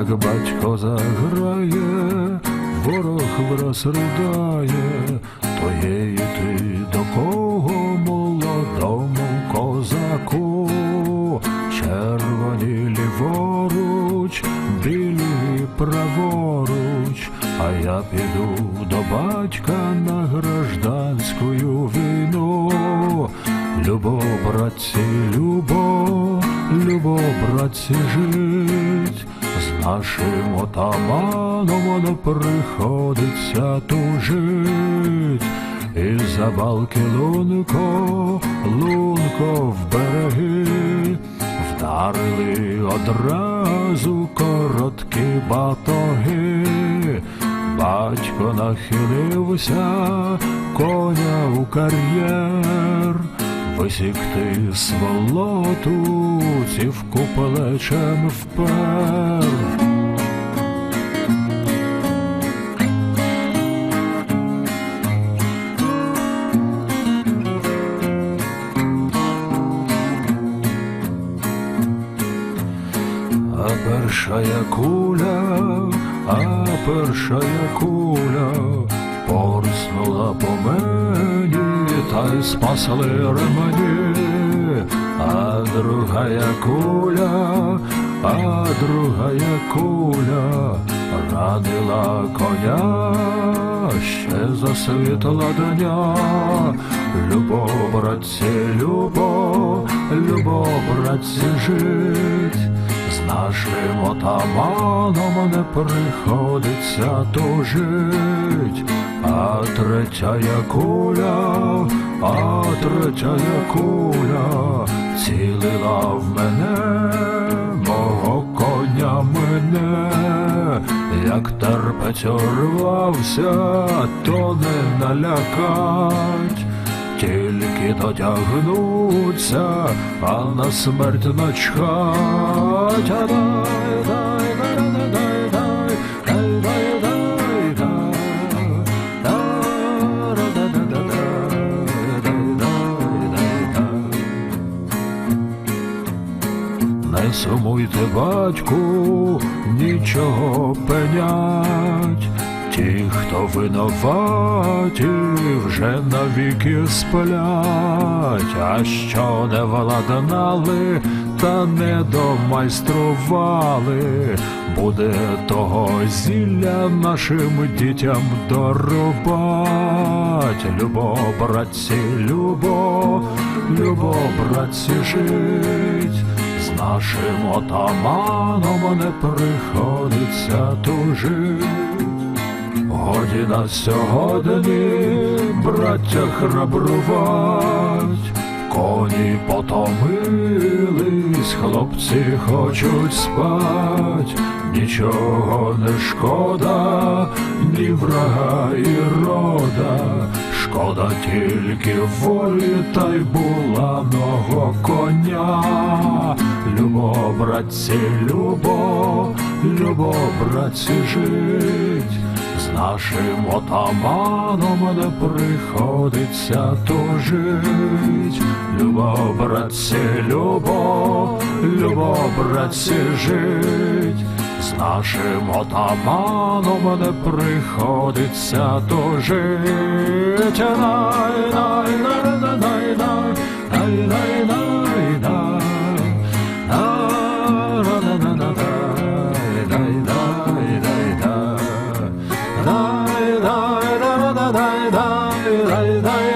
як батько заграє, ворог враз ридає, то є йти до кого молодому козаку, червоні ліворуч, білі праворуч, а я піду до батька на гражданську війну. Любо, братці, любо, любо, братці, жить, з нашим отаманом воно приходиться тужить. І за балки лунко, лунко в береги, вдарили одразу короткі батоги. Батько нахилився, коня у кар'єр, висікти сволоту, цівку плечем впер. А першая куля, а першая куля порснула по мені, спасли ремені, а другая куля, а другая куля радила коня, ще засвітла дня, братці, любо, любо, братці, жить. З нашим отаманом не приходиться тужить, а третя куля, а третя куля цілила в мене, мого коня мене, як терпець урвався, то не налякать. Тільки дотягнуться, а на смерть начхать. Не сумуйте, батьку, нічого пенять. Ті, хто винуваті, вже навіки сплять, а що не владнали, та не домайстрували, буде того зілля нашим дітям дорубать. Любо, братці, любо, любо, братці, жить. З нашим отаманом не приходиться тужить. Годі на сьогодні, браття храбрувать, коні потомились, хлопці хочуть спать, нічого не шкода, ні врага і рода, шкода тільки волі та й буланого коня. Любо, братці, любо, любо, братці, жить. З нашим отаманом не приходиться тужить. Любо, братці, любо, любо, братці, жить з нашим отаманом не приходиться тужить. Най, най, най, най, най, най, най, най, най. Dai, dai,